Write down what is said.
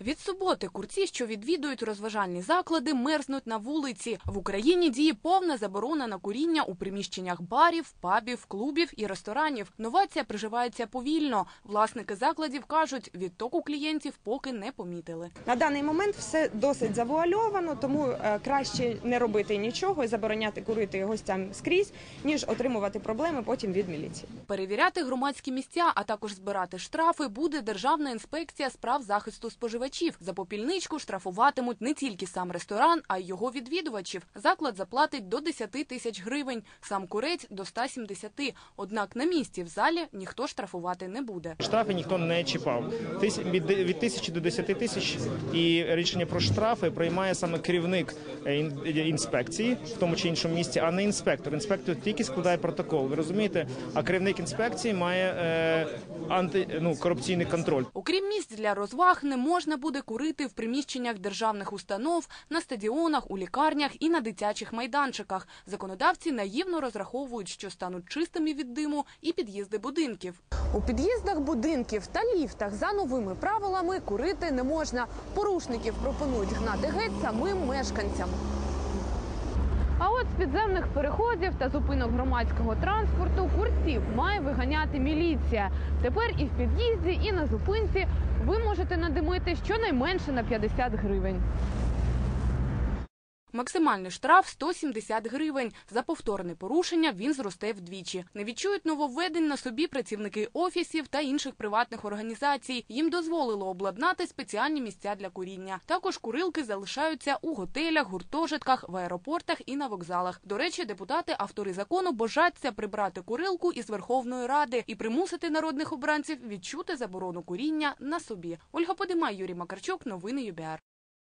Від суботи курці, що відвідують розважальні заклади, мерзнуть на вулиці. В Україні діє повна заборона на куріння у приміщеннях барів, пабів, клубів і ресторанів. Новація приживається повільно. Власники закладів кажуть, відтоку клієнтів поки не помітили. На даний момент все досить завуальовано, тому е, краще не робити нічого і забороняти курити гостям скрізь, ніж отримувати проблеми потім від міліції. Перевіряти громадські місця, а також збирати штрафи буде Державна інспекція справ захисту споживачів. За попільничку штрафуватимуть не тільки сам ресторан, а й його відвідувачів. Заклад заплатить до 10 тисяч гривень, сам курець до 170. Однак на місці в залі ніхто штрафувати не буде. Штрафи ніхто не чіпав. Від тисячі до 10 тисяч і рішення про штрафи приймає саме керівник е, інспекції в тому чи іншому місці, а не інспектор. Інспектор тільки складає протокол. Ви розумієте? А керівник інспекції має е, анти ну корупційний контроль. Окрім місць для розваг, не можна буде курити в приміщеннях державних установ, на стадіонах, у лікарнях і на дитячих майданчиках. Законодавці наївно розраховують, що стануть чистими від диму і під'їзди будинків. У під'їздах будинків та ліфтах за новими правилами курити не можна. Порушників пропонують гнати геть самим мешканцям. А з підземних переходів та зупинок громадського транспорту курців має виганяти міліція. Тепер і в під'їзді, і на зупинці ви можете надимити щонайменше на 50 гривень. Максимальний штраф 170 гривень. За повторне порушення він зросте вдвічі. Не відчують нововведень на собі працівники офісів та інших приватних організацій. Їм дозволило обладнати спеціальні місця для куріння. Також курилки залишаються у готелях, гуртожитках, в аеропортах і на вокзалах. До речі, депутати, автори закону, божаться прибрати курилку із Верховної Ради і примусити народних обранців відчути заборону куріння на собі. Ольга Подимай, Юрій Макарчук, новини ЮБР.